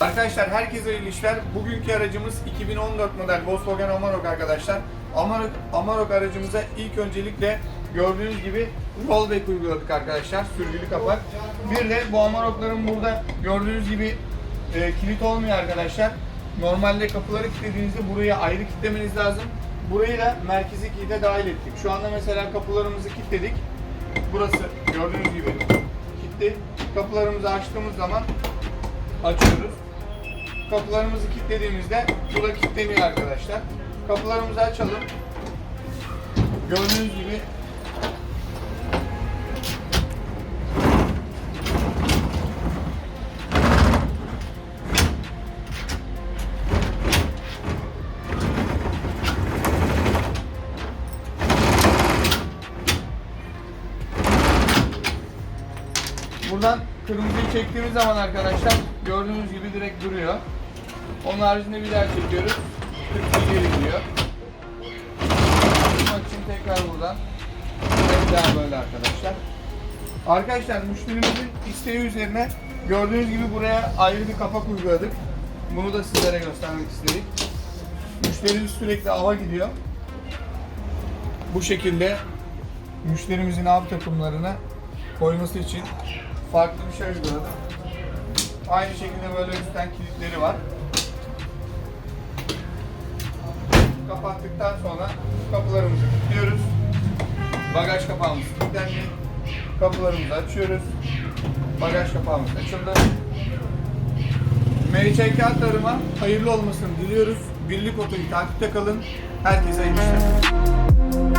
Arkadaşlar herkese hayırlı işler. Bugünkü aracımız 2014 model Volkswagen Amarok arkadaşlar. Amarok, Amarok aracımıza ilk öncelikle gördüğünüz gibi rollback uyguladık arkadaşlar. Sürgülü kapak. Bir de bu Amarokların burada gördüğünüz gibi e, kilit olmuyor arkadaşlar. Normalde kapıları kilitlediğinizde burayı ayrı kilitlemeniz lazım. Burayı da merkezi kilide dahil ettik. Şu anda mesela kapılarımızı kilitledik. Burası gördüğünüz gibi kilitli. Kapılarımızı açtığımız zaman açıyoruz. Kapılarımızı kilitlediğimizde bu da kilitleniyor arkadaşlar. Kapılarımızı açalım. Gördüğünüz gibi Buradan kırmızıyı çektiğimiz zaman arkadaşlar gördüğünüz gibi direkt duruyor. Onun haricinde bir daha çekiyoruz. Kırmızı geri gidiyor. Açmak için tekrar buradan. Bir daha böyle arkadaşlar. Arkadaşlar müşterimizin isteği üzerine gördüğünüz gibi buraya ayrı bir kapak uyguladık. Bunu da sizlere göstermek istedik. Müşterimiz sürekli ava gidiyor. Bu şekilde müşterimizin av takımlarını koyması için farklı bir şey uyguladım. Aynı şekilde böyle üstten kilitleri var. Kapattıktan sonra kapılarımızı kilitliyoruz. Bagaj kapağımız kilitlendi. Kapılarımızı açıyoruz. Bagaj kapağımız açıldı. Meriçay kağıtlarıma hayırlı olmasını diliyoruz. Birlik otoyu takipte kalın. Herkese iyi işler.